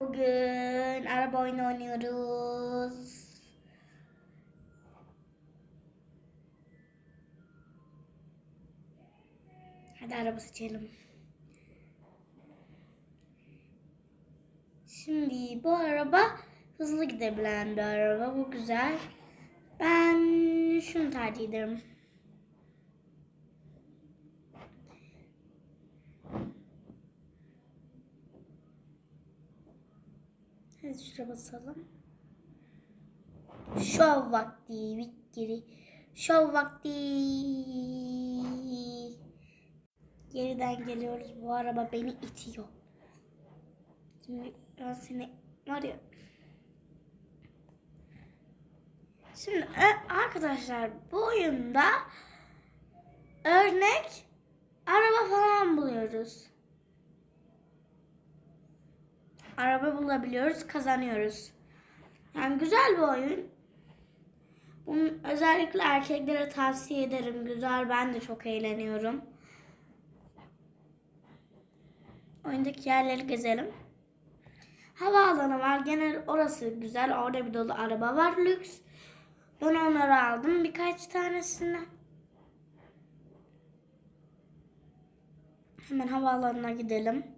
Bugün araba oyunu oynuyoruz. Hadi araba seçelim. Şimdi bu araba hızlı gidebilen bir araba. Bu güzel. Ben şunu tercih ederim. Hadi şuraya basalım. Şov vakti bitti. Şov vakti. Geriden geliyoruz. Bu araba beni itiyor. Şimdi ben seni var ya. Şimdi ö- arkadaşlar bu oyunda örnek araba falan buluyoruz. Araba bulabiliyoruz, kazanıyoruz. Yani güzel bir oyun. Bunu özellikle erkeklere tavsiye ederim. Güzel, ben de çok eğleniyorum. Oyundaki yerleri gezelim. Havaalanı var. Genel orası güzel. Orada bir dolu araba var. Lüks. Ben onları aldım. Birkaç tanesini. Hemen havaalanına gidelim.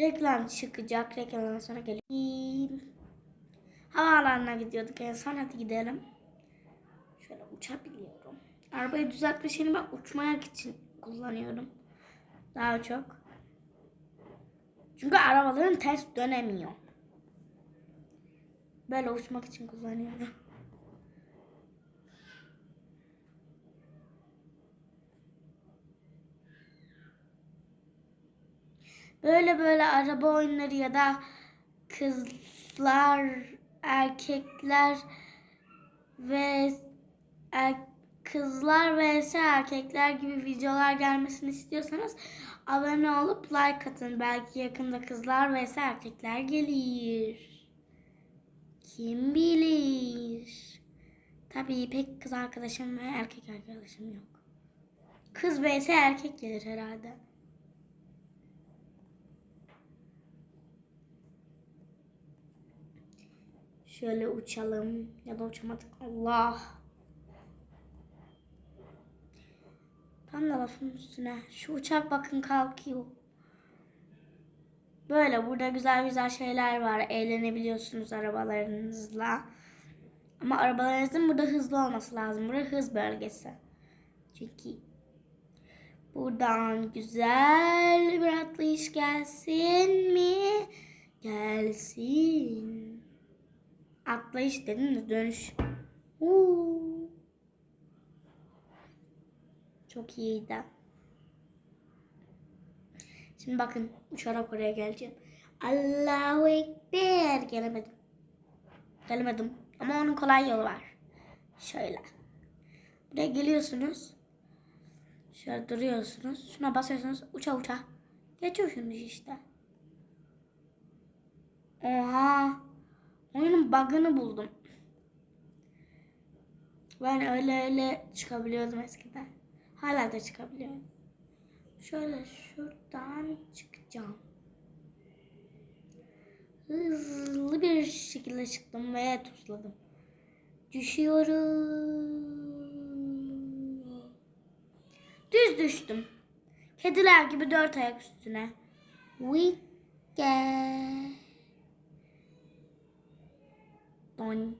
Reklam çıkacak. Reklamdan sonra geleyim. Havaalanına gidiyorduk en son. Hadi gidelim. Şöyle uçabiliyorum. Arabayı düzeltme şeyini ben uçmak için kullanıyorum. Daha çok. Çünkü arabaların ters dönemiyor. Böyle uçmak için kullanıyorum. Böyle böyle araba oyunları ya da kızlar, erkekler ve er, kızlar vs erkekler gibi videolar gelmesini istiyorsanız abone olup like atın. Belki yakında kızlar vs erkekler gelir. Kim bilir? Tabii pek kız arkadaşım ve erkek arkadaşım yok. Kız vs erkek gelir herhalde. Şöyle uçalım ya da uçamadık. Allah. Tam da lafın üstüne. Şu uçak bakın kalkıyor. Böyle burada güzel güzel şeyler var. Eğlenebiliyorsunuz arabalarınızla. Ama arabalarınızın burada hızlı olması lazım. Burası hız bölgesi. Çünkü buradan güzel bir atlayış gelsin mi? Gelsin. Atlayış dedim de dönüş. Uuu. Çok iyiydi. Şimdi bakın uçarak oraya geleceğim. Allahu Ekber. Gelemedim. Gelemedim. Ama onun kolay yolu var. Şöyle. Buraya geliyorsunuz. Şöyle duruyorsunuz. Şuna basıyorsunuz. Uça uça. Geçiyorsunuz işte. Oha. Oyunun bug'ını buldum. Ben öyle öyle çıkabiliyordum eskiden. Hala da çıkabiliyorum. Şöyle şuradan çıkacağım. Hızlı bir şekilde çıktım ve tuzladım. Düşüyorum. Düz düştüm. Kediler gibi dört ayak üstüne. Weekend. Don.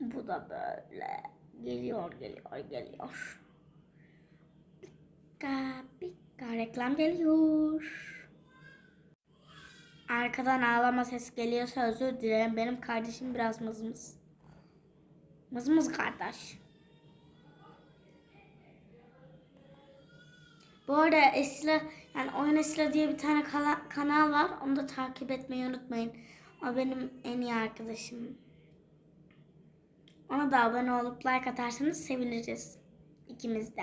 Bu da böyle geliyor geliyor geliyor. Pika pika reklam geliyor. Arkadan ağlama sesi geliyorsa özür dilerim. Benim kardeşim biraz mızmız. Mızmız kardeş. Bu arada Esra yani Oyun Esra diye bir tane kanal var. Onu da takip etmeyi unutmayın. O benim en iyi arkadaşım. Ona da abone olup like atarsanız seviniriz. İkimiz de.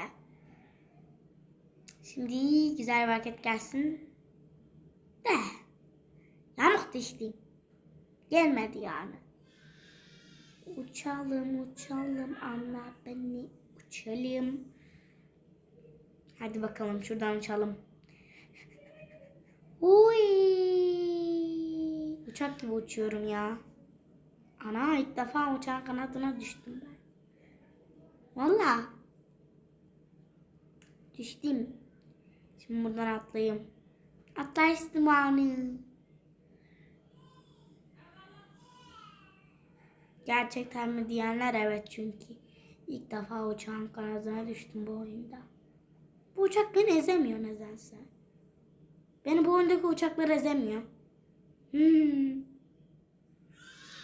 Şimdi güzel bir hareket gelsin. De. Yamuk dişliyim. Gelmedi yani. Uçalım uçalım anla beni uçalım. Hadi bakalım şuradan uçalım. Uy! Uçak gibi uçuyorum ya. Ana ilk defa uçağın kanadına düştüm ben. Valla. Düştüm. Şimdi buradan atlayayım. Atla zamanı. Gerçekten mi diyenler evet çünkü. ilk defa uçağın kanadına düştüm bu oyunda. Bu uçak beni ezemiyor nedense. Beni bu oyundaki uçaklar ezemiyor. Hmm.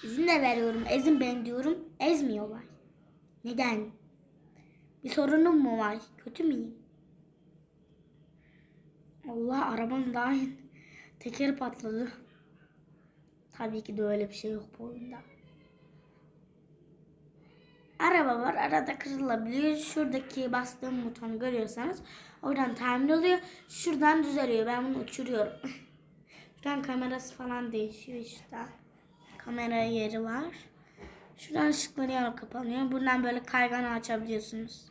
İzin de veriyorum. Ezin ben diyorum. Ezmiyorlar. Neden? Bir sorunum mu var? Kötü müyüm? Allah arabanın daha tekeri patladı. Tabii ki de öyle bir şey yok bu oyunda. Araba var. Arada kırılabiliyor. Şuradaki bastığım butonu görüyorsanız oradan tamir oluyor. Şuradan düzeliyor. Ben bunu uçuruyorum. Şuradan kamerası falan değişiyor işte. Kamera yeri var. Şuradan ışıkları yanıp kapanıyor. Buradan böyle kayganı açabiliyorsunuz.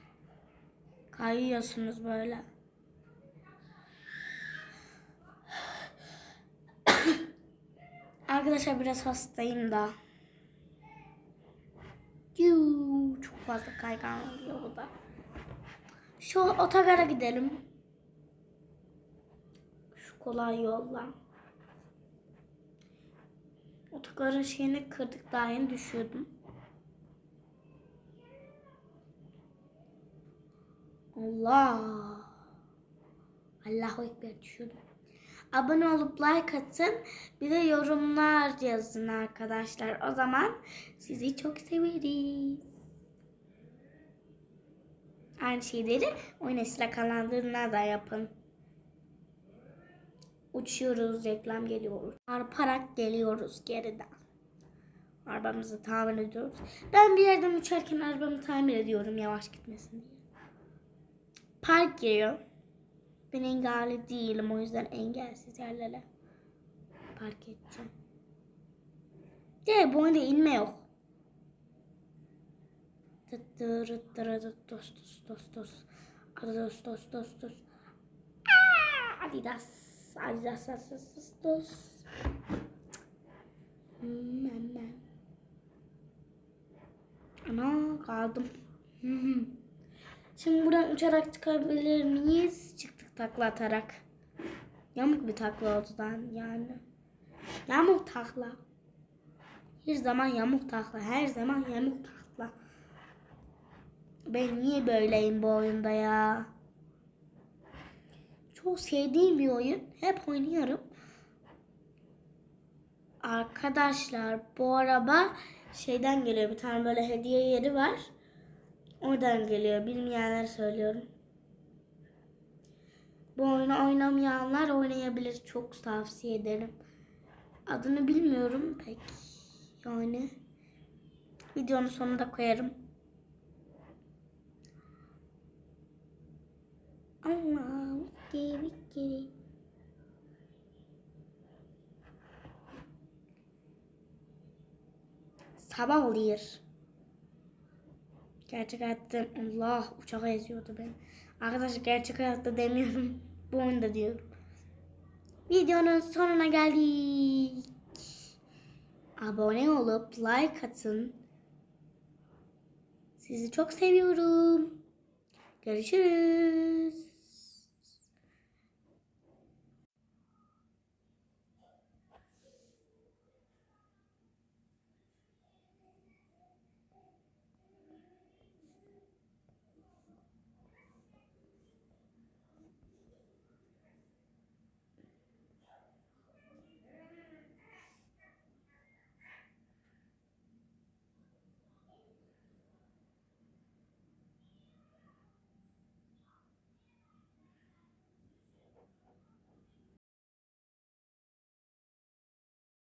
Kayıyorsunuz böyle. Arkadaşlar biraz hastayım da. Yuu, çok fazla kaygan oluyor bu da. Şu otogara gidelim. Şu kolay yolla. Otogarın şeyini kırdık daha yeni düşüyordum. Allah. Allahu Ekber düşüyordum. Abone olup like atın. Bir de yorumlar yazın arkadaşlar. O zaman sizi çok severiz. Aynı şeyleri oynasıyla kalandığına da yapın. Uçuyoruz, reklam geliyoruz. Arparak geliyoruz geriden. Arabamızı tamir ediyoruz. Ben bir yerden uçarken arabamı tamir ediyorum yavaş gitmesin diye. Park giriyor. Ben engelli değilim o yüzden engelsiz yerlere park edeceğim. De bu oyunda inme yok. Adidas. Adidas. Adidas. Hemen. Ana kaldım. Şimdi buradan uçarak çıkabilir miyiz? Çıktık takla atarak. Yamuk bir takla oldu lan yani. Yamuk takla. Her zaman yamuk takla. Her zaman yamuk takla. Ben niye böyleyim bu oyunda ya? Çok sevdiğim bir oyun. Hep oynuyorum. Arkadaşlar bu araba şeyden geliyor. Bir tane böyle hediye yeri var. Oradan geliyor. Bilmeyenler söylüyorum. Bu oyunu oynamayanlar oynayabilir. Çok tavsiye ederim. Adını bilmiyorum pek. Yani videonun sonunda koyarım. Oluyor. Gerçek hayatta Allah uçağı eziyordu beni. Arkadaşlar gerçek hayatta demiyorum. Bu oyunda diyorum. Videonun sonuna geldik. Abone olup like atın. Sizi çok seviyorum. Görüşürüz.